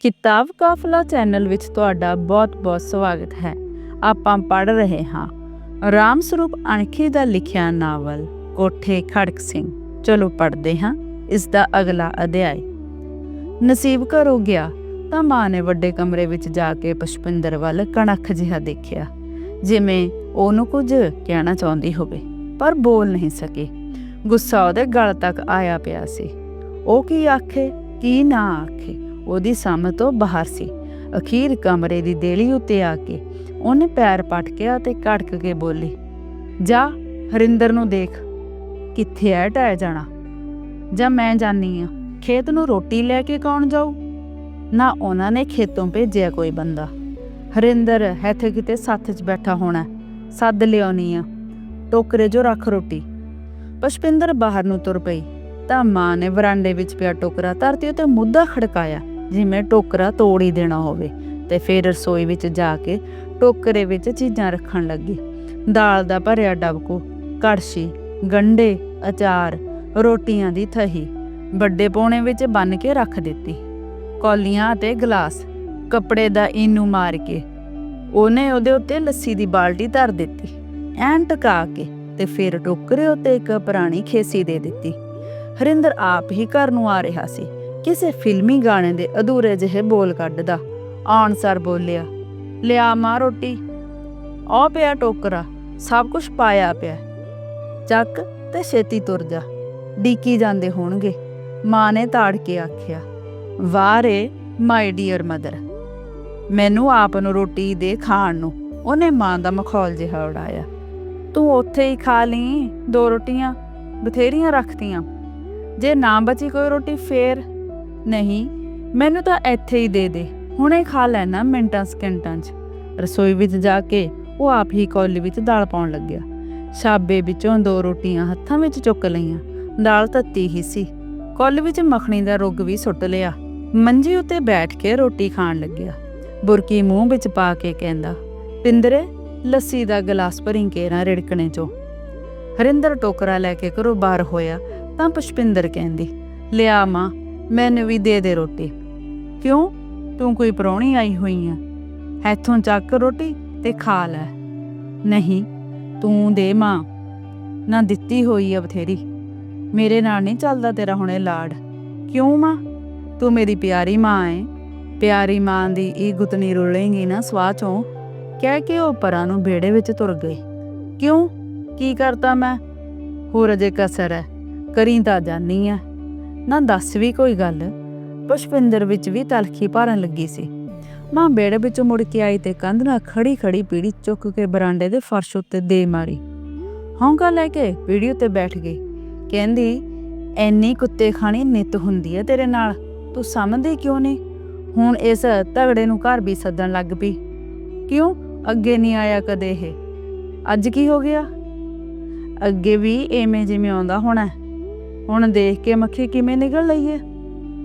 ਕਿਤਾਬ ਕਾਫਲਾ ਚੈਨਲ ਵਿੱਚ ਤੁਹਾਡਾ ਬਹੁਤ-ਬਹੁਤ ਸਵਾਗਤ ਹੈ। ਆਪਾਂ ਪੜ ਰਹੇ ਹਾਂ। ਰਾਮ ਸਰੂਪ ਅਣਖੀ ਦਾ ਲਿਖਿਆ ਨਾਵਲ, ਕੋਠੇ ਖੜਕ ਸਿੰਘ। ਚਲੋ ਪੜਦੇ ਹਾਂ, ਇਸ ਦਾ ਅਗਲਾ ਅਧਿਆਇ। ਨਸੀਬ ਘਰੋਂ ਗਿਆ, ਤਾਂ ਮਾਂ ਨੇ ਵੱਡੇ ਕਮਰੇ ਵਿੱਚ ਜਾ ਕੇ ਪੁਸ਼ਪਿੰਦਰ ਵੱਲ ਕਣਖ ਜਿਹਾ ਦੇਖਿਆ। ਜਿਵੇਂ ਉਹਨੂੰ ਕੁਝ ਕਹਿਣਾ ਚਾਹੁੰਦੀ ਹੋਵੇ, ਪਰ ਬੋਲ ਨਹੀਂ ਸਕੀ। ਗੁੱਸਾ ਉਹਦੇ ਗਲ ਤੱਕ ਆਇਆ ਪਿਆ ਸੀ। ਉਹ ਕੀ ਆਖੇ, ਕੀ ਨਾ ਆਖੇ। ਉਹਦੀ ਸਮਝ ਤੋਂ ਬਾਹਰ ਸੀ। ਅਖੀਰ ਕਮਰੇ ਦੀ ਦੇਲੀ ਉੱਤੇ ਆ ਕੇ ਉਹਨੇ ਪੈਰ ਪਟਕਿਆ ਤੇ ਕੜਕ ਕੇ ਬੋਲੀ, ਜਾ, ਹਰਿੰਦਰ ਨੂੰ ਦੇਖ, ਕਿੱਥੇ ਐ ਟਹਿ ਜਾਣਾ? ਜਾਂ ਮੈਂ ਜਾਨੀ ਆ, ਖੇਤ ਨੂੰ ਰੋਟੀ ਲੈ ਕੇ ਕੌਣ ਜਾਊ? ਨਾ ਉਹਨਾਂ ਨੇ ਖੇਤੋਂ ਭੇਜਿਆ ਕੋਈ ਬੰਦਾ। ਹਰਿੰਦਰ ਇੱਥੇ ਕਿਤੇ ਸੱਥ 'ਚ ਬੈਠਾ ਹੋਣਾ, ਸੱਦ ਲਿਆਉਣੀ ਆ, ਟੋਕਰੇ 'ਚੋਂ ਰੱਖ ਰੋਟੀ। ਪੁਸ਼ਪਿੰਦਰ ਬਾਹਰ ਨੂੰ ਤੁਰ ਪਈ, ਤਾਂ ਮਾਂ ਨੇ ਵਰਾਂਡੇ ਵਿੱਚ ਪਿਆ ਟੋਕਰਾ, ਧਰਤੀ ਉਤੇ ਮੁੱਦਾ ਖੜਕਾਇਆ। ਜਿਵੇਂ ਟੋਕਰਾ ਤੋੜ ਹੀ ਦੇਣਾ ਹੋਵੇ ਤੇ ਫਿਰ ਰਸੋਈ ਵਿੱਚ ਜਾ ਕੇ ਟੋਕਰੇ ਵਿੱਚ ਚੀਜ਼ਾਂ ਰੱਖਣ ਲੱਗੀ। ਦਾਲ ਦਾ ਭਰਿਆ ਡਬਕੂ, ਕੜਛੀ ਗੰਡੇ ਅਚਾਰ, ਰੋਟੀਆਂ ਦੀ ਥਹੀ, ਵੱਡੇ ਪੋਣੇ ਵਿੱਚ ਬੰਨ ਕੇ ਰੱਖ ਦਿੱਤੀ। ਕੌਲੀਆਂ ਅਤੇ ਗਲਾਸ, ਕੱਪੜੇ ਦਾ ਇਨੂ ਮਾਰ ਕੇ, ਉਹਨੇ ਉਹਦੇ ਉੱਤੇ ਲੱਸੀ ਦੀ ਬਾਲਟੀ ਧਰ ਦਿੱਤੀ। ਐਨ ਟਕਾ ਕੇ ਤੇ ਫਿਰ ਟੋਕਰੇ ਉੱਤੇ ਇੱਕ ਪੁਰਾਣੀ ਖੇਸੀ ਦੇ ਦਿੱਤੀ। ਹਰਿੰਦਰ ਆਪ ਹੀ ਘਰ ਨੂੰ ਆ ਰਿਹਾ ਸੀ। ਕਿਸੇ ਫਿਲਮੀ ਗਾਣੇ ਦੇ ਅਧੂਰੇ ਜਿਹੇ ਬੋਲ ਕੱਢਦਾ। ਆਉਣ ਬੋਲਿਆ, ਲਿਆ ਮਾਂ ਰੋਟੀ। ਆ ਪਿਆ ਟੋਕਰਾ, ਸਭ ਕੁਝ ਪਾਇਆ ਪਿਆ। ਚੱਕ ਤੇ ਛੇਤੀ ਤੁਰ ਜਾ, ਡੀਕੀ ਜਾਂਦੇ ਹੋਣਗੇ। ਮਾਂ ਨੇ ਤਾੜ ਕੇ ਆਖਿਆ ਵਾਰੇ ਮਾਈ ਡੀਅਰ ਮਦਰ। ਮੈਨੂੰ ਆਪ ਨੂੰ ਰੋਟੀ ਦੇ ਖਾਣ ਨੂੰ। ਉਹਨੇ ਮਾਂ ਦਾ ਮਖੌਲ ਜਿਹਾ ਉਡਾਇਆ, ਤੂੰ ਉੱਥੇ ਹੀ ਖਾ ਲਈ ਦੋ ਰੋਟੀਆਂ, ਬਥੇਰੀਆਂ ਰੱਖਤੀਆਂ। ਜੇ ਨਾ ਬਚੀ ਕੋਈ ਰੋਟੀ, ਫੇਰ? ਨਹੀਂ, ਮੈਨੂੰ ਤਾਂ ਇੱਥੇ ਹੀ ਦੇ ਦੇ। ਹੁਣੇ ਖਾ ਲੈਣਾ ਮਿੰਟਾਂ ਸਕਿੰਟਾਂ 'ਚ। ਰਸੋਈ ਵਿੱਚ ਜਾ ਕੇ ਉਹ ਆਪ ਹੀ ਕੌਲੀ ਵਿੱਚ ਦਾਲ ਪਾਉਣ ਲੱਗਿਆ। ਛਾਬੇ ਵਿੱਚੋਂ ਦੋ ਰੋਟੀਆਂ ਹੱਥਾਂ ਵਿੱਚ ਚੁੱਕ ਲਈਆਂ। ਦਾਲ ਤੱਤੀ ਹੀ ਸੀ। ਕੌਲੀ ਵਿੱਚ ਮੱਖਣੀ ਦਾ ਰੁੱਗ ਵੀ ਸੁੱਟ ਲਿਆ। ਮੰਜੀ ਉੱਤੇ ਬੈਠ ਕੇ ਰੋਟੀ ਖਾਣ ਲੱਗਿਆ। ਬੁਰਕੀ ਮੂੰਹ ਵਿੱਚ ਪਾ ਕੇ ਕਹਿੰਦਾ, ਪਿੰਦਰੇ, ਲੱਸੀ ਦਾ ਗਲਾਸ ਭਰੀ ਕੇਰਾ ਰਿੜਕਣੇ ਚੋਂ। ਹਰਿੰਦਰ ਟੋਕਰਾ ਲੈ ਕੇ ਘਰੋਂ ਬਾਹਰ ਹੋਇਆ ਤਾਂ ਪੁਸ਼ਪਿੰਦਰ ਕਹਿੰਦੀ, ਲਿਆ ਮਾਂ ਮੈਨੂੰ ਵੀ ਦੇ ਦੇ ਰੋਟੀ। ਕਿਉਂ? ਤੂੰ ਕੋਈ ਪਰੌਣੀ ਆਈ ਹੋਈ ਆ। ਇੱਥੋਂ ਚੱਕ ਰੋਟੀ ਤੇ ਖਾ ਲੈ। ਨਹੀਂ, ਤੂੰ ਦੇ ਮਾਂ। ਨਾ ਦਿੱਤੀ ਹੋਈ ਆ ਬਥੇਰੀ। ਮੇਰੇ ਨਾਲ ਨਹੀਂ ਚੱਲਦਾ ਤੇਰਾ ਹੁਣੇ ਲਾੜ ਕਿਉਂ ਮਾਂ? ਤੂੰ ਮੇਰੀ ਪਿਆਰੀ ਮਾਂ ਏ। ਪਿਆਰੀ ਮਾਂ ਦੀ ਇਹ ਗੁੱਤਨੀ ਰੁਲੇਂਗੀ ਨਾ ਸਵਾਹ ਚੋਂ। ਕਹਿ ਕੇ ਉਹ ਪਰਾਂ ਨੂੰ ਬੇੜੇ ਵਿੱਚ ਤੁਰ ਗਈ। ਕਿਉਂ? ਕੀ ਕਰਤਾ ਮੈਂ? ਹੋਰ ਅਜੇ ਕਸਰ ਹੈ ਕਰੀ ਤਾਂ ਜਾਨੀ ਆ। ਨਾ ਦੱਸ ਵੀ ਕੋਈ ਗੱਲ। ਪੁਸ਼ਪਿੰਦਰ ਵਿੱਚ ਵੀ ਤਲਖੀ ਭਾਰਨ ਲੱਗੀ ਸੀ। ਮਾਂ ਬੇੜੇ ਵਿੱਚੋਂ ਮੁੜ ਕੇ ਆਈ ਤੇ ਕੰਧ ਨਾਲ ਖੜੀ ਖੜੀ ਪੀੜੀ ਚੁੱਕ ਕੇ ਬਰਾਂਡੇ ਦੇ ਫਰਸ਼ ਉੱਤੇ ਦੇ ਮਾਰੀ। ਹੌਂਕਾ ਲੈ ਕੇ ਪੀੜੀ ਉੱਤੇ ਬੈਠ ਗਈ। ਕਹਿੰਦੀ, ਐਨੀ ਕੁੱਤੇ ਖਾਣੀ ਨਿਤ ਹੁੰਦੀ ਹੈ ਤੇਰੇ ਨਾਲ। ਤੂੰ ਸਮਝਦੀ ਕਿਉਂ ਨਹੀਂ? ਹੁਣ ਇਸ ਤਗੜੇ ਨੂੰ ਘਰ ਵੀ ਸੱਦਣ ਲੱਗ ਪਈ। ਕਿਉਂ? ਅੱਗੇ ਨਹੀਂ ਆਇਆ ਕਦੇ ਇਹ। ਅੱਜ ਕੀ ਹੋ ਗਿਆ? ਅੱਗੇ ਵੀ ਐਵੇਂ ਜਿਵੇਂ ਆਉਂਦਾ ਹੋਣਾ। ਹੁਣ ਦੇਖ ਕੇ ਮੱਖੀ ਕਿਵੇਂ ਨਿਕਲ ਲਈ ਹੈ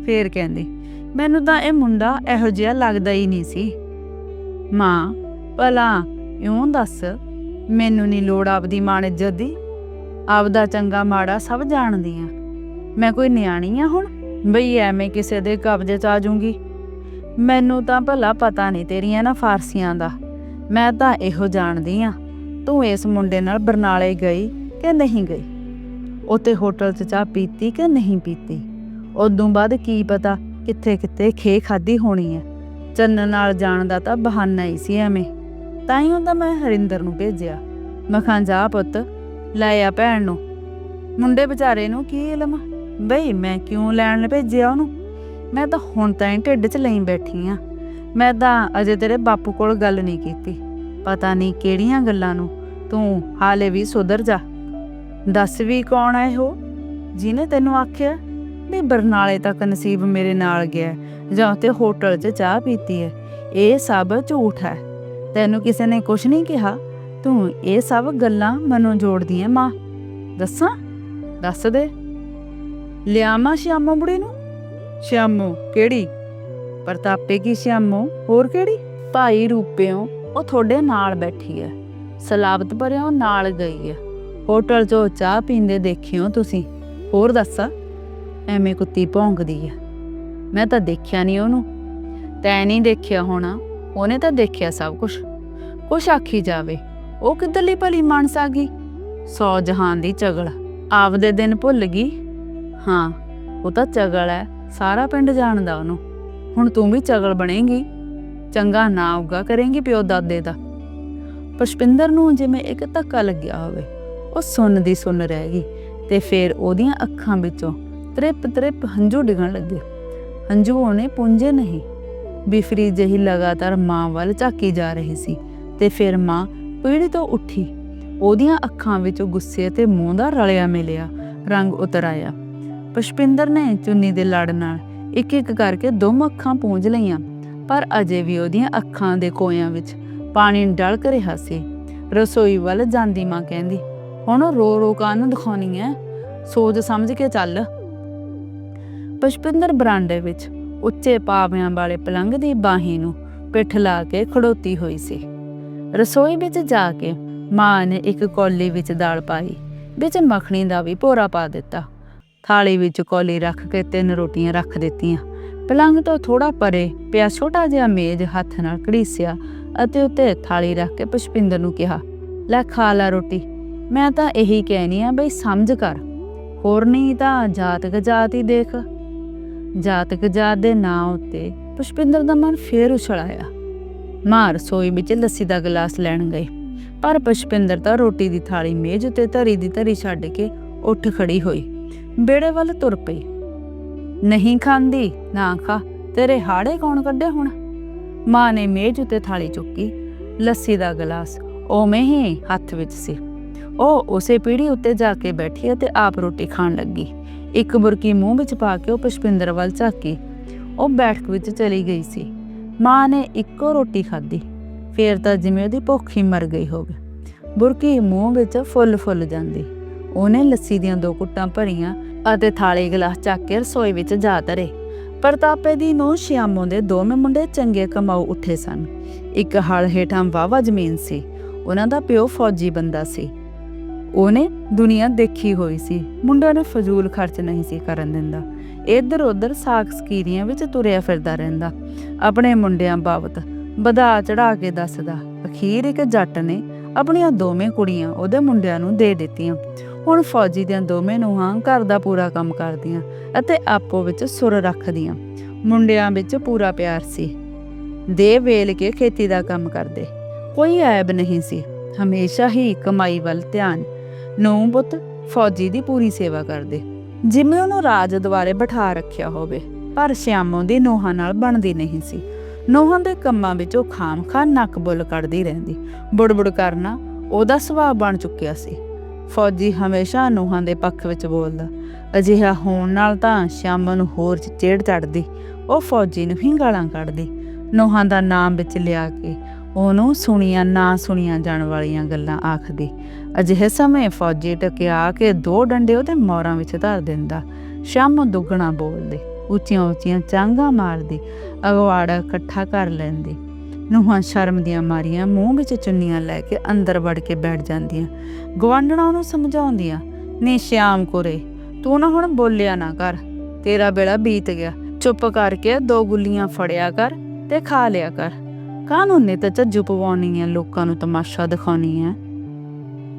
ਫੇਰ ਕਹਿੰਦੀ, ਮੈਨੂੰ ਤਾਂ ਇਹ ਮੁੰਡਾ ਇਹੋ ਜਿਹਾ ਲੱਗਦਾ ਹੀ ਨਹੀਂ ਸੀ। ਮਾਂ, ਭਲਾ, ਇਉਂ ਦੱਸ, ਮੈਨੂੰ ਨਹੀਂ ਲੋੜ ਆਪਦੀ ਮਾਂ ਇੱਜ਼ਤ ਦੀ। ਆਪਦਾ ਚੰਗਾ ਮਾੜਾ ਸਭ ਜਾਣਦੀ ਆ। ਮੈਂ ਕੋਈ ਨਿਆਣੀ ਆ ਹੁਣ? ਬਈ ਐਵੇਂ ਕਿਸੇ ਦੇ ਕਬਜ਼ੇ 'ਚ ਆ ਜਾਊਂਗੀ। ਮੈਨੂੰ ਤਾਂ ਭਲਾ ਪਤਾ ਨਹੀਂ ਤੇਰੀਆਂ ਨਾ ਫਾਰਸੀਆਂ ਦਾ। ਮੈਂ ਤਾਂ ਇਹੋ ਜਾਣਦੀ ਆ। ਤੂੰ ਇਸ ਮੁੰਡੇ ਨਾਲ ਬਰਨਾਲੇ ਗਈ ਕਿ ਨਹੀਂ ਗਈ? ਉੱਥੇ ਹੋਟਲ 'ਚ ਚਾਹ ਪੀਤੀ ਕਿ ਨਹੀਂ ਪੀਤੀ? ਉਦੋਂ ਬਾਅਦ ਕੀ ਪਤਾ ਕਿੱਥੇ ਕਿੱਥੇ ਖੇ ਖਾਦੀ ਹੋਣੀ ਹੈ। ਚੰਨ ਨਾਲ ਜਾਣ ਦਾ ਤਾਂ ਬਹਾਨਾ ਹੀ ਸੀ ਐਵੇਂ। ਤਾਂ ਹੀ ਹੁੰਦਾ ਮੈਂ ਹਰਿੰਦਰ ਨੂੰ ਭੇਜਿਆ। ਮੈਂ ਜਾ ਪੁੱਤ, ਲੈ ਆ ਭੈਣ ਨੂੰ। ਮੁੰਡੇ ਵਿਚਾਰੇ ਨੂੰ ਕੀ ਇਲਮ? ਬਈ, ਮੈਂ ਕਿਉਂ ਲੈਣ ਭੇਜਿਆ ਉਹਨੂੰ? ਮੈਂ ਤਾਂ ਹੁਣ ਤਾਂ ਹੀ ਢਿੱਡ 'ਚ ਲਈ ਬੈਠੀ ਆ। ਮੈਂ ਤਾਂ ਅਜੇ ਤੇਰੇ ਬਾਪੂ ਕੋਲ ਗੱਲ ਨਹੀਂ ਕੀਤੀ। ਪਤਾ ਨਹੀਂ ਕਿਹੜੀਆਂ ਗੱਲਾਂ ਨੂੰ ਤੂੰ ਹਾਲੇ ਵੀ ਸੁਧਰ ਜਾ। ਦੱਸ ਵੀ ਕੌਣ ਹੈ ਉਹ ਜਿਹਨੇ ਤੈਨੂੰ ਆਖਿਆ ਵੀ ਬਰਨਾਲੇ ਤੱਕ ਨਸੀਬ ਮੇਰੇ ਨਾਲ ਗਿਆ ਜਾਂ ਉੱਥੇ ਹੋਟਲ 'ਚ ਚਾਹ ਪੀਤੀ ਹੈ। ਇਹ ਸਭ ਝੂਠ ਹੈ। ਤੈਨੂੰ ਕਿਸੇ ਨੇ ਕੁਝ ਨਹੀਂ ਕਿਹਾ? ਤੂੰ ਇਹ ਸਭ ਗੱਲਾਂ ਮਨੋਂ ਜੋੜਦੀ ਹੈ, ਮਾਂ। ਦੱਸਾਂ? ਦੱਸ ਦੇ। ਲਿਆਮਾ ਸ਼ਿਆਮੋ ਬੁੜੇ ਨੂੰ? ਸ਼ਿਆਮੋ, ਕਿਹੜੀ? ਪ੍ਰਤਾਪੇ ਕੀ ਸ਼ਿਆਮੋ? ਹੋਰ ਕਿਹੜੀ? ਭਾਈ ਰੂਪਿਓ, ਉਹ ਤੁਹਾਡੇ ਨਾਲ ਬੈਠੀ ਹੈ। ਸਲਾਬਤ ਭਰਿਓ ਨਾਲ ਗਈ ਹੈ। ਹੋਟਲ 'ਚੋਂ ਚਾਹ ਪੀਂਦੇ ਦੇਖਿਓ ਤੁਸੀਂ। ਹੋਰ ਦੱਸਾਂ, ਐਵੇਂ ਕੁੱਤੀ ਭੌਂਕਦੀ ਹੈ ਮੈਂ ਤਾਂ ਦੇਖਿਆ ਨਹੀਂ ਉਹਨੂੰ। ਤੈਂ ਨਹੀਂ ਦੇਖਿਆ ਹੋਣਾ, ਉਹਨੇ ਤਾਂ ਦੇਖਿਆ ਸਭ ਕੁਝ ਕੁਛ ਆਖੀ ਜਾਵੇ, ਉਹ ਕਿੱਧਰਲੀ ਭਲੀ ਮਾਨਸ ਆ ਗਈ? ਸੌ ਜਹਾਨ ਦੀ ਚਗਲ, ਆਪਦੇ ਦਿਨ ਭੁੱਲ ਗਈ? ਹਾਂ, ਉਹ ਤਾਂ ਚਗਲ ਹੈ ਸਾਰਾ ਪਿੰਡ ਜਾਣਦਾ ਉਹਨੂੰ। ਹੁਣ ਤੂੰ ਵੀ ਚਗਲ ਬਣੇਂਗੀ। ਚੰਗਾ ਨਾ ਉਗਾ ਕਰੇਂਗੀ ਪਿਓ ਦਾਦੇ ਦਾ। ਪੁਸ਼ਪਿੰਦਰ ਨੂੰ ਜਿਵੇਂ ਇੱਕ ਧੱਕਾ ਲੱਗਿਆ ਹੋਵੇ ਉਹ ਸੁਣਦੀ ਸੁਣ ਰਹਿ ਗਈ ਤੇ ਫਿਰ ਉਹਦੀਆਂ ਅੱਖਾਂ ਵਿੱਚੋਂ ਤ੍ਰਿਪ ਤ੍ਰਿਪ ਹੰਝੂ ਡਿੱਗਣ ਲੱਗੇ। ਹੰਝੂ ਉਹਨੇ ਪੁੰਝੇ ਨਹੀਂ। ਬਿਫਰੀ ਜਿਹੀ ਲਗਾਤਾਰ ਮਾਂ ਵੱਲ ਝਾਕੀ ਜਾ ਰਹੀ ਸੀ ਤੇ ਫਿਰ ਮਾਂ ਪੀੜੀ ਤੋਂ ਉੱਠੀ। ਉਹਦੀਆਂ ਅੱਖਾਂ ਵਿੱਚੋਂ ਗੁੱਸੇ ਤੇ ਮੂੰਹ ਦਾ ਰਲਿਆ ਮਿਲਿਆ ਰੰਗ ਉਤਰ ਆਇਆ ਪੁਸ਼ਪਿੰਦਰ ਨੇ ਚੁੰਨੀ ਦੇ ਲੜ ਨਾਲ ਇੱਕ ਇੱਕ ਕਰਕੇ ਦੋਮ ਅੱਖਾਂ ਪੂੰਝ ਲਈਆਂ, ਪਰ ਅਜੇ ਵੀ ਉਹਦੀਆਂ ਅੱਖਾਂ ਦੇ ਕੋਇਆਂ ਵਿੱਚ ਪਾਣੀ ਡਲਕ ਰਿਹਾ ਸੀ। ਰਸੋਈ ਵੱਲ ਜਾਂਦੀ ਮਾਂ ਕਹਿੰਦੀ ਹੁਣ ਰੋ ਰੋ ਕੰਨ ਦਿਖਾਉਣੀ ਐ ਸੋਚ ਸਮਝ ਕੇ ਚੱਲ। ਪੁਸ਼ਪਿੰਦਰ ਬਰਾਂਡੇ ਵਿੱਚ ਉੱਚੇ ਪਾਵਿਆਂ ਵਾਲੇ ਪਲੰਗ ਦੀ ਬਾਹੀ ਨੂੰ ਪਿੱਠ ਲਾ ਕੇ ਖੜੋਤੀ ਹੋਈ ਸੀ। ਰਸੋਈ ਵਿੱਚ ਜਾ ਕੇ ਮਾਂ ਨੇ ਇੱਕ ਕੌਲੀ ਵਿੱਚ ਦਾਲ ਪਾਈ, ਵਿੱਚ ਮੱਖਣੀ ਦਾ ਵੀ ਭੋਰਾ ਪਾ ਦਿੱਤਾ। ਥਾਲੀ ਵਿੱਚ ਕੌਲੀ ਰੱਖ ਕੇ ਤਿੰਨ ਰੋਟੀਆਂ ਰੱਖ ਦਿੱਤੀਆਂ। ਪਲੰਗ ਤੋਂ ਥੋੜਾ ਪਰੇ ਪਿਆ ਛੋਟਾ ਜਿਹਾ ਮੇਜ਼ ਹੱਥ ਨਾਲ ਘੜੀਸਿਆ ਅਤੇ ਉੱਤੇ ਥਾਲੀ ਰੱਖ ਕੇ ਪੁਸ਼ਪਿੰਦਰ ਨੂੰ ਕਿਹਾ, ਲੈ ਖਾ ਲੈ ਰੋਟੀ। ਮੈਂ ਤਾਂ ਇਹੀ ਕਹਿਣੀ ਆ ਬਈ ਸਮਝ ਕਰ। ਹੋਰ ਨਹੀਂ ਤਾਂ ਜਾਤਕ ਜਾਤ ਹੀ ਦੇਖ। ਜਾਤਕ ਜਾਤ ਦੇ ਨਾਂ ਉੱਤੇ ਪੁਸ਼ਪਿੰਦਰ ਦਾ ਮਨ ਫੇਰ ਉਛਲਾਇਆ। ਮਾਂ ਰਸੋਈ ਵਿੱਚ ਲੱਸੀ ਦਾ ਗਲਾਸ ਲੈਣ ਗਈ, ਪਰ ਪੁਸ਼ਪਿੰਦਰ ਤਾਂ ਰੋਟੀ ਦੀ ਥਾਲੀ ਮੇਜ਼ ਉੱਤੇ ਧਰੀ ਦੀ ਧਰੀ ਛੱਡ ਕੇ ਉੱਠ ਖੜੀ ਹੋਈ ਬੇੜੇ ਵੱਲ ਤੁਰ ਪਈ। ਨਹੀਂ ਖਾਂਦੀ, ਨਾ ਖਾ, ਤੇਰੇ ਹਾੜੇ ਕੌਣ ਕੱਢੇ ਹੁਣ? ਮਾਂ ਨੇ ਮੇਜ਼ ਉੱਤੇ ਥਾਲੀ ਚੁੱਕੀ, ਲੱਸੀ ਦਾ ਗਲਾਸ ਉਵੇਂ ਹੀ ਹੱਥ ਵਿੱਚ ਸੀ। ਉਹ ਉਸੇ ਪੀੜੀ ਉੱਤੇ ਜਾ ਕੇ ਬੈਠੀ ਅਤੇ ਆਪ ਰੋਟੀ ਖਾਣ ਲੱਗੀ। ਇੱਕ ਬੁਰਕੀ ਮੂੰਹ ਵਿੱਚ ਪਾ ਕੇ ਉਹ ਪੁਸ਼ਪਿੰਦਰ ਵੱਲ ਝਾਕੀ। ਉਹ ਬੈਠਕ ਵਿੱਚ ਚਲੀ ਗਈ ਸੀ। ਮਾਂ ਨੇ ਇੱਕੋ ਰੋਟੀ ਖਾਧੀ। ਫੇਰ ਤਾਂ ਜਿਵੇਂ ਉਹਦੀ ਭੁੱਖ ਹੀ ਮਰ ਗਈ ਹੋਵੇ। ਬੁਰਕੀ ਮੂੰਹ ਵਿੱਚ ਫੁੱਲ ਫੁੱਲ ਜਾਂਦੀ। ਉਹਨੇ ਲੱਸੀ ਦੀਆਂ ਦੋ ਕੁੱਟਾਂ ਭਰੀਆਂ ਅਤੇ ਥਾਲੀ ਗਲਾਸ ਚੱਕ ਕੇ ਰਸੋਈ ਵਿੱਚ ਜਾ ਧਰੇ। ਪ੍ਰਤਾਪੇ ਦੀ ਨੂੰ ਸ਼ਿਆਮੋਂ ਦੇ ਦੋਵੇਂ ਮੁੰਡੇ ਚੰਗੇ ਕਮਾਊ ਉੱਠੇ ਸਨ। ਇੱਕ ਹਲ ਹੇਠਾਂ ਵਾਵਾ ਜ਼ਮੀਨ ਸੀ। ਉਹਨਾਂ ਦਾ ਪਿਓ ਫੌਜੀ ਬੰਦਾ ਸੀ। ਉਹਨੇ ਦੁਨੀਆ ਦੇਖੀ ਹੋਈ ਸੀ। ਮੁੰਡਾ ਨੇ ਫਜ਼ੂਲ ਖਰਚ ਨਹੀਂ ਸੀ ਕਰਨ ਦਿੰਦਾ। ਇੱਧਰ ਉੱਧਰ ਸਾਖ ਸਕੀਰੀਆਂ ਵਿੱਚ ਤੁਰਿਆ ਫਿਰਦਾ ਰਹਿੰਦਾ। ਆਪਣੇ ਮੁੰਡਿਆਂ ਬਾਬਤ ਵਧਾ ਚੜਾ ਕੇ ਦੱਸਦਾ, ਅਖੀਰ ਇੱਕ ਜੱਟ ਨੇ ਆਪਣੀਆਂ ਦੋਵੇਂ ਕੁੜੀਆਂ ਉਹਦੇ ਮੁੰਡਿਆਂ ਨੂੰ ਦੇ ਦਿੱਤੀਆਂ। ਹੁਣ ਫੌਜੀ ਦੀਆਂ ਦੋਵੇਂ ਨੂੰਹਾਂ ਘਰ ਦਾ ਪੂਰਾ ਕੰਮ ਕਰਦੀਆਂ ਅਤੇ ਆਪੋ ਵਿੱਚ ਸੁਰ ਰੱਖਦੀਆਂ। ਮੁੰਡਿਆਂ ਵਿੱਚ ਪੂਰਾ ਪਿਆਰ ਸੀ। ਦੇ ਵੇਲ ਕੇ ਖੇਤੀ ਦਾ ਕੰਮ ਕਰਦੇ। ਕੋਈ ਐਬ ਨਹੀਂ ਸੀ। ਹਮੇਸ਼ਾ ਹੀ ਕਮਾਈ ਵੱਲ ਧਿਆਨ ਨੂੰ ਪੁੱਤ, ਫੌਜੀ ਦੀ ਪੂਰੀ ਸੇਵਾ ਕਰਦੇ। ਜਿਵੇਂ ਉਹਨੂੰ ਰਾਜ ਦੁਆਰੇ ਬਿਠਾ ਰੱਖਿਆ ਹੋਵੇ, ਪਰ ਸ਼ਿਆਮੋਂ ਦੀ ਨੋਹਾਂ ਨਾਲ ਬਣਦੀ ਨਹੀਂ ਸੀ। ਨੋਹਾਂ ਦੇ ਕੰਮਾਂ ਵਿੱਚ ਖਾਮਖਾ ਨੱਕ ਬੁੱਲ ਕੱਢਦੀ ਰਹਿੰਦੀ। ਬੁੜਬੁੜ ਕਰਨਾ ਉਹਦਾ ਸੁਭਾਅ ਬਣ ਚੁੱਕਿਆ ਸੀ। ਫੌਜੀ ਹਮੇਸ਼ਾ ਨੋਹਾਂ ਦੇ ਪੱਖ ਵਿੱਚ ਬੋਲਦਾ, ਅਜਿਹਾ ਹੋਣ ਨਾਲ ਤਾਂ ਸ਼ਿਆਮੋਂ ਨੂੰ ਹੋਰ ਚੇੜ ਚੜਦੀ, ਉਹ ਫੌਜੀ ਨੂੰ ਹੀ ਗਾਲਾਂ ਕੱਢਦੀ। ਨੋਹਾਂ ਦਾ ਨਾਮ ਵਿੱਚ ਲਿਆ ਕੇ ਉਹਨੂੰ ਸੁਣੀਆਂ ਨਾ ਸੁਣੀਆਂ ਜਾਣ ਵਾਲੀਆਂ ਗੱਲਾਂ ਆਖਦੀ। ਅਜਿਹੇ ਸਮੇਂ ਫੌਜੀ ਟਕਿਆ ਕੇ ਦੋ ਡੰਡੇ ਉਹਦੇ ਮੋਰਾਂ ਵਿੱਚ ਧਰ ਦਿੰਦਾ। ਸ਼ਾਮ ਦੁੱਗਣਾ ਬੋਲਦੇ, ਉੱਚੀਆਂ ਉੱਚੀਆਂ ਚਾਂਗਾ ਮਾਰਦੀ ਅਗਵਾੜਾ ਇਕੱਠਾ ਕਰ ਲੈਂਦੀ। ਨੂਹਾਂ ਸ਼ਰਮ ਦੀਆਂ ਮਾਰੀਆਂ ਮੂੰਹ ਵਿੱਚ ਚੁੰਨੀਆਂ ਲੈ ਕੇ ਅੰਦਰ ਵੜ ਕੇ ਬੈਠ ਜਾਂਦੀਆਂ। ਗਵਾਂਢਣਾ ਉਹਨੂੰ ਸਮਝਾਉਂਦੀਆਂ, ਨੀ ਸ਼ਿਆਮ ਕੋਰੇ, ਤੂੰ ਨਾ ਹੁਣ ਬੋਲਿਆ ਨਾ ਕਰ। ਤੇਰਾ ਬੇੜਾ ਬੀਤ ਗਿਆ। ਚੁੱਪ ਕਰਕੇ ਦੋ ਗੁੱਲੀਆਂ ਫੜਿਆ ਕਰ ਤੇ ਖਾ ਲਿਆ ਕਰ। ਕਾਨੂੰਨ ਨੇ ਤਾਂ ਝੱਜੂ ਪਵਾਉਣੀ ਹੈ, ਲੋਕਾਂ ਨੂੰ ਤਮਾਸ਼ਾ ਦਿਖਾਉਣੀ ਹੈ।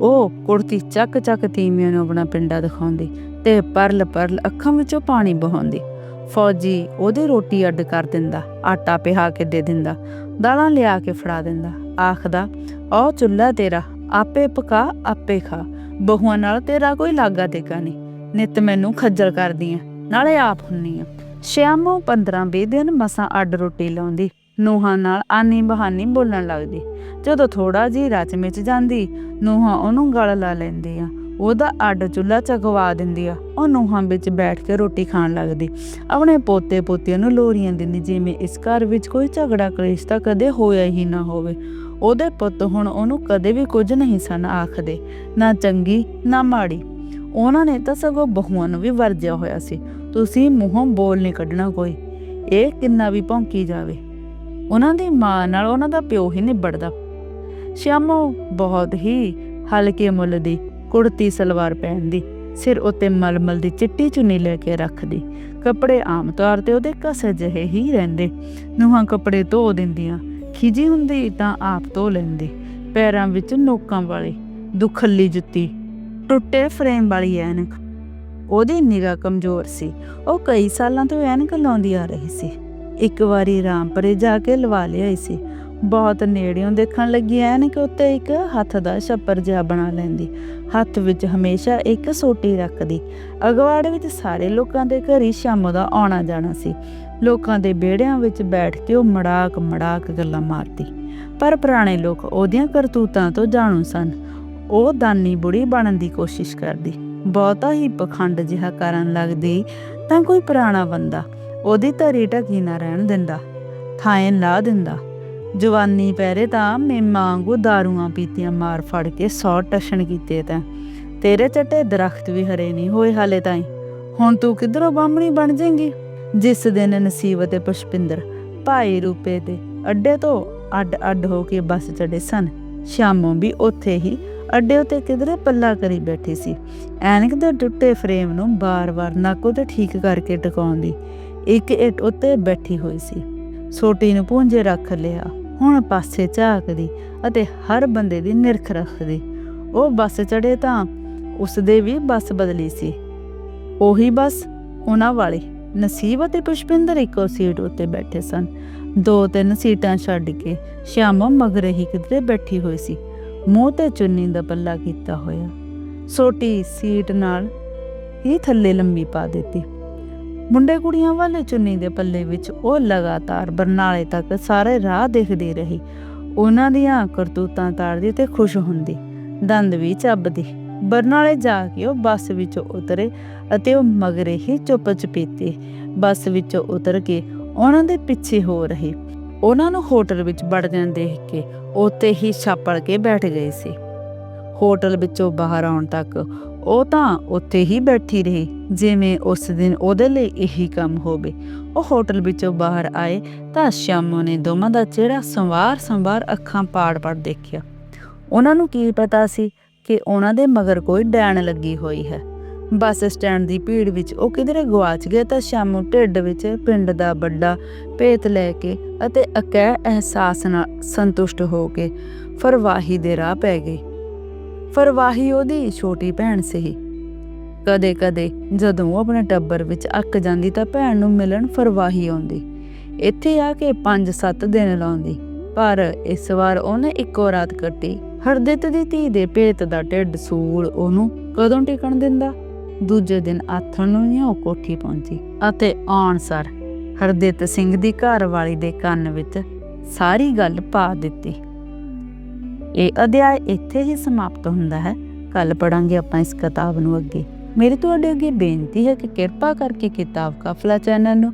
ਉਹ ਕੁੜਤੀ ਚੱਕ ਚੱਕ ਤੀਵੀਆਂ ਨੂੰ ਆਪਣਾ ਪਿੰਡਾ ਦਿਖਾਉਂਦੀ ਤੇ ਪਰਲ ਪਰਲ ਅੱਖਾਂ ਵਿੱਚੋਂ ਪਾਣੀ ਬਹਾਉਂਦੀ। ਫੌਜੀ ਉਹਦੇ ਰੋਟੀ ਅੱਡ ਕਰ ਦਿੰਦਾ, ਆਟਾ ਪਿਹਾ ਕੇ ਦੇ ਦਿੰਦਾ, ਦਾਲਾਂ ਲਿਆ ਕੇ ਫੜਾ ਦਿੰਦਾ, ਆਖਦਾ ਉਹ ਚੁੱਲ੍ਹਾ ਤੇਰਾ, ਆਪੇ ਪਕਾ, ਆਪੇ ਖਾ, ਬਹੂਆਂ ਨਾਲ ਤੇਰਾ ਕੋਈ ਲਾਗਾ ਦੇਗਾ ਨਹੀਂ, ਨਿਤ ਮੈਨੂੰ ਖੱਜਲ ਕਰਦੀ ਐ ਨਾਲੇ ਆਪ ਹੁੰਨੀ ਆ। ਸ਼ਿਆਮੋਂ 15 20 ਦਿਨ ਮਸਾਂ ਅੱਡ ਰੋਟੀ ਲਾਉਂਦੀ। ਨੂਹਾਂ ਨਾਲ ਆਨੀ ਬਹਾਨੀ ਬੋਲਣ ਲੱਗਦੀ। ਜਦੋਂ ਥੋੜਾ ਜੀ ਰਚ ਮਿਚ ਜਾਂਦੀ, ਨੂਹਾਂ ਉਹਨੂੰ ਗਲ ਲਾ ਲੈਂਦੀ ਆ ਉਹਦਾ ਅੱਡ ਚੁੱਲ੍ਹਾ ਚਗਵਾ ਦਿੰਦੀ ਆ ਉਹ ਨੂਹਾਂ ਵਿੱਚ ਬੈਠ ਕੇ ਰੋਟੀ ਖਾਣ ਲੱਗਦੀ। ਆਪਣੇ ਪੋਤੇ ਪੋਤੀਆਂ ਨੂੰ ਲੋਰੀਆਂ ਦਿੰਦੀ, ਜਿਵੇਂ ਇਸ ਘਰ ਵਿੱਚ ਕੋਈ ਝਗੜਾ ਕਲੇਸ਼ ਤਾਂ ਕਦੇ ਹੋਇਆ ਹੀ ਨਾ ਹੋਵੇ। ਉਹਦੇ ਪੁੱਤ ਹੁਣ ਉਹਨੂੰ ਕਦੇ ਵੀ ਕੁਝ ਨਹੀਂ ਸਨ ਆਖਦੇ। ਨਾ ਚੰਗੀ, ਨਾ ਮਾੜੀ। ਉਹਨਾਂ ਨੇ ਤਾਂ ਸਗੋਂ ਬਹੂਆਂ ਨੂੰ ਵੀ ਵਰਜਿਆ ਹੋਇਆ ਸੀ। ਤੁਸੀਂ ਮੂੰਹੋਂ ਬੋਲ ਨਹੀਂ ਕੱਢਣਾ ਕੋਈ। ਇਹ ਕਿੰਨਾ ਵੀ ਭੌਂਕੀ ਜਾਵੇ। ਉਹਨਾਂ ਦੀ ਮਾਂ ਨਾਲ ਉਹਨਾਂ ਦਾ ਪਿਓ ਹੀ ਨਿਬੜਦਾ। ਸ਼ਿਆਮੋ ਬਹੁਤ ਹੀ ਹਲਕੇ ਮੁੱਲ ਦੀ ਕੁੜਤੀ ਸਲਵਾਰ ਪਹਿਨਦੀ, ਸਿਰ ਉੱਤੇ ਮਲਮਲ ਦੀ ਚਿੱਟੀ ਚੁੰਨੀ ਲੈ ਕੇ ਰੱਖਦੀ, ਕੱਪੜੇ ਆਮ ਤੌਰ ਤੇ ਉਹਦੇ ਘਸੇ ਜਿਹੇ ਹੀ ਰਹਿੰਦੇ, ਨੂੰਹਾਂ ਕੱਪੜੇ ਧੋ ਦਿੰਦੀਆਂ ਖਿਜੀ ਹੁੰਦੀ ਤਾਂ ਆਪ ਧੋ ਲੈਂਦੀ, ਪੈਰਾਂ ਵਿੱਚ ਨੋਕਾਂ ਵਾਲੀ ਦੁਖੱਲੀ ਜੁੱਤੀ, ਟੁੱਟੇ ਫਰੇਮ ਵਾਲੀ ਐਨਕ। ਉਹਦੀ ਨਿਗਾਹ ਕਮਜ਼ੋਰ ਸੀ, ਉਹ ਕਈ ਸਾਲਾਂ ਤੋਂ ਐਨਕ ਲਾਉਂਦੀ ਆ ਰਹੀ ਸੀ। ਇੱਕ ਵਾਰੀ ਰਾਮਪਰੇ ਜਾ ਕੇ ਲਵਾ ਲਿਆਈ ਸੀ। ਬਹੁਤ ਨੇੜਿਓਂ ਦੇਖਣ ਲੱਗੀ ਐਨ ਐਨਕ ਉੱਤੇ ਇੱਕ ਹੱਥ ਦਾ ਛੱਪਰ ਜਿਹਾ ਬਣਾ ਲੈਂਦੀ। ਹੱਥ ਵਿੱਚ ਹਮੇਸ਼ਾ ਇੱਕ ਸੋਟੀ ਰੱਖਦੀ। ਅਗਵਾੜੇ ਵਿੱਚ ਸਾਰੇ ਲੋਕਾਂ ਦੇ ਘਰ ਹੀ ਸ਼ਾਮ ਦਾ ਆਉਣਾ ਜਾਣਾ ਸੀ। ਲੋਕਾਂ ਦੇ ਵਿਹੜਿਆਂ ਵਿੱਚ ਬੈਠ ਕੇ ਉਹ ਮੜਾਕ ਮੜਾਕ ਗੱਲਾਂ ਮਾਰਦੀ। ਪਰ ਪੁਰਾਣੇ ਲੋਕ ਉਹਦੀਆਂ ਕਰਤੂਤਾਂ ਤੋਂ ਜਾਣੂ ਸਨ। ਉਹ ਦਾਨੀ ਬੁੜੀ ਬਣਨ ਦੀ ਕੋਸ਼ਿਸ਼ ਕਰਦੀ। ਬਹੁਤਾ ਹੀ ਪਖੰਡ ਜਿਹਾ ਕਰਨ ਲੱਗਦੀ, ਤਾਂ ਕੋਈ ਪੁਰਾਣਾ ਬੰਦਾ। ਉਹਦੀ ਧਰੀ ਢਕੀ ਨਾ ਰਹਿਣ ਦਿੰਦਾ ਥਾਂ ਲਾ ਦਿੰਦਾ। ਜਵਾਨੀ ਪਹਿਰੇ ਤਾਂ ਮੇਮਾਂ ਵਾਂਗੂ ਦਾਰੂਆਂ ਪੀਤੀਆਂ ਮਾਰ ਫੜ ਕੇ ਸੌ ਟਸ਼ਨ ਕੀਤੇ ਤਾਂ। ਤੇਰੇ ਚੱਟੇ ਦਰਖਤ ਵੀ ਹਰੇ ਨਹੀਂ ਹੋਏ ਹਾਲੇ ਤਾਈਂ। ਹੁਣ ਤੂੰ ਕਿਧਰੋਂ ਬਾਹਮਣੀ ਬਣ ਜਾਏਂਗੀ? ਜਿਸ ਦਿਨ ਨਸੀਬ ਅਤੇ ਪੁਸ਼ਪਿੰਦਰ ਭਾਈ ਰੂਪੇ ਦੇ ਅੱਡੇ ਤੋਂ ਅੱਡ ਅੱਡ ਹੋ ਕੇ ਬੱਸ ਚੜੇ ਸਨ, ਸ਼ਾਮੋਂ ਵੀ ਉੱਥੇ ਹੀ ਅੱਡੇ ਉਤੇ ਕਿਧਰੇ ਪੱਲਾ ਕਰੀ ਬੈਠੀ ਸੀ। ਐਨਕ ਦੇ ਟੁੱਟੇ ਫਰੇਮ ਨੂੰ ਬਾਰ-ਬਾਰ ਨੱਕ ਉਤੇ ਠੀਕ ਕਰਕੇ ਟਿਕਾਉਂਦੀ। ਇੱਕ ਇੱਟ ਉੱਤੇ ਬੈਠੀ ਹੋਈ ਸੀ। ਸੋਟੀ ਨੂੰ ਪੂੰਝੇ ਰੱਖ ਲਿਆ। ਹੁਣ ਪਾਸੇ ਝਾਕਦੀ ਅਤੇ ਹਰ ਬੰਦੇ ਦੀ ਨਿਰਖ ਰੱਖਦੀ। ਉਹ ਬੱਸ ਚੜੇ ਤਾਂ ਉਸ ਦੇ ਵੀ ਬੱਸ ਬਦਲੀ ਸੀ। ਉਹੀ ਬੱਸ ਉਹਨਾਂ ਵਾਲੀ, ਨਸੀਬ ਅਤੇ ਪੁਸ਼ਪਿੰਦਰ ਇੱਕੋ ਸੀਟ ਉੱਤੇ ਬੈਠੇ ਸਨ। ਦੋ ਤਿੰਨ ਸੀਟਾਂ ਛੱਡ ਕੇ ਸ਼ਾਮੋ ਮਗਰੇ ਹੀ ਕਿਧਰੇ ਬੈਠੀ ਹੋਈ ਸੀ। ਮੂੰਹ ਤੇ ਚੁੰਨੀ ਦਾ ਪੱਲਾ ਕੀਤਾ ਹੋਇਆ। ਸੋਟੀ ਸੀਟ ਨਾਲ ਹੀ ਥੱਲੇ ਲੰਮੀ ਪਾ ਦਿੱਤੀ। ਮੁੰਡੇ ਕੁੜੀਆਂ ਵਾਲੇ ਚੁੰਨੀ ਦੇ ਪੱਲੇ ਵਿੱਚ ਉਹ ਲਗਾਤਾਰ ਬਰਨਾਲੇ ਤੱਕ ਸਾਰੇ ਰਾਹ ਦੇਖਦੀ ਰਹੀ। ਉਹਨਾਂ ਦੀਆਂ ਕਰਤੂਤਾਂ ਤਾੜਦੀ ਤੇ ਖੁਸ਼ ਹੁੰਦੀ। ਦੰਦ ਵੀ ਚੱਬਦੀ। ਬਰਨਾਲੇ ਜਾ ਕੇ ਉਹ ਬੱਸ ਵਿੱਚੋਂ ਉਤਰੇ ਅਤੇ ਉਹ ਮਗਰੇ ਹੀ ਚੁੱਪ ਚਪੀਤੇ। ਬੱਸ ਵਿੱਚੋਂ ਉਤਰ ਕੇ ਉਹਨਾਂ ਦੇ ਪਿੱਛੇ ਹੋ ਰਹੀ। ਉਹਨਾਂ ਨੂੰ ਹੋਟਲ ਵਿੱਚ ਵੜਦਿਆਂ ਦੇਖ ਕੇ ਉੱਤੇ ਹੀ ਛਾਪੜ ਕੇ ਬੈਠ ਗਏ ਸੀ। ਹੋਟਲ ਵਿੱਚੋਂ ਬਾਹਰ ਆਉਣ ਤੱਕ ਉਹ ਤਾਂ ਉੱਥੇ ਹੀ ਬੈਠੀ ਰਹੀ, ਜਿਵੇਂ ਉਸ ਦਿਨ ਉਹਦੇ ਲਈ ਇਹੀ ਕੰਮ ਹੋਵੇ। ਉਹ ਹੋਟਲ ਵਿੱਚੋਂ ਬਾਹਰ ਆਏ ਤਾਂ ਸ਼ਾਮੋ ਨੇ ਦੋਵਾਂ ਦਾ ਚਿਹਰਾ ਸੰਵਾਰ ਸੰਵਾਰ ਅੱਖਾਂ ਪਾੜ-ਪਾੜ ਦੇਖਿਆ। ਉਹਨਾਂ ਨੂੰ ਕੀ ਪਤਾ ਸੀ ਕਿ ਉਹਨਾਂ ਦੇ ਮਗਰ ਕੋਈ ਡੈਣ ਲੱਗੀ ਹੋਈ ਹੈ। ਬੱਸ ਸਟੈਂਡ ਦੀ ਭੀੜ ਵਿੱਚ ਉਹ ਕਿਧਰੇ ਗਵਾਚ ਗਏ ਤਾਂ ਸ਼ਾਮੂ ਢਿੱਡ ਵਿੱਚ ਪਿੰਡ ਦਾ ਵੱਡਾ ਭੇਤ ਲੈ ਕੇ ਅਤੇ ਅਕਹਿ ਅਹਿਸਾਸ ਨਾਲ ਸੰਤੁਸ਼ਟ ਹੋ ਕੇ ਫਰਵਾਹੀ ਦੇ ਰਾਹ ਪੈ ਗਈ ਫਰਵਾਹੀ ਉਹਦੀ ਛੋਟੀ ਭੈਣ ਸੀ ਕਦੇ-ਕਦੇ ਜਦੋਂ ਉਹ ਆਪਣੇ ਟੱਬਰ ਵਿੱਚ ਅੱਕ ਜਾਂਦੀ ਤਾਂ ਭੈਣ ਨੂੰ ਮਿਲਣ ਫਰਵਾਹੀ ਆਉਂਦੀ। ਇੱਥੇ ਆ ਕੇ 5-7 ਦਿਨ ਲਾਉਂਦੀ, ਪਰ ਇਸ ਵਾਰ ਉਹਨੇ ਇੱਕੋ ਰਾਤ ਕੱਟੀ। ਹਰਦਿਤ ਦੀ ਧੀ ਦੇ ਭੇਤ ਦਾ ਢਿੱਡ ਸੂਲ ਉਹਨੂੰ ਕਦੋਂ ਟਿਕਣ ਦਿੰਦਾ? ਦੂਜੇ ਦਿਨ ਆਥਣ ਨੂੰ ਹੀ ਉਹ ਕੋਠੀ ਪਹੁੰਚੀ ਅਤੇ ਆਉਣ ਸਰ ਹਰਦਿਤ ਸਿੰਘ ਦੀ ਘਰ ਵਾਲੀ ਦੇ ਕੰਨ ਵਿੱਚ ਸਾਰੀ ਗੱਲ ਪਾ ਦਿੱਤੀ। ਇਹ ਅਧਿਆਇ ਇੱਥੇ ਹੀ ਸਮਾਪਤ ਹੁੰਦਾ ਹੈ। ਕੱਲ ਪੜਾਂਗੇ ਆਪਾਂ ਇਸ ਕਿਤਾਬ ਨੂੰ ਅੱਗੇ। ਮੇਰੀ ਤੁਹਾਡੇ ਅੱਗੇ ਬੇਨਤੀ ਹੈ ਕਿ ਕਿਰਪਾ ਕਰਕੇ ਕਿਤਾਬ ਕਾਫਲਾ ਚੈਨਲ ਨੂੰ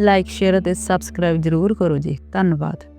ਲਾਈਕ ਸ਼ੇਅਰ ਅਤੇ ਸਬਸਕ੍ਰਾਈਬ ਜ਼ਰੂਰ ਕਰੋ ਜੀ। ਧੰਨਵਾਦ।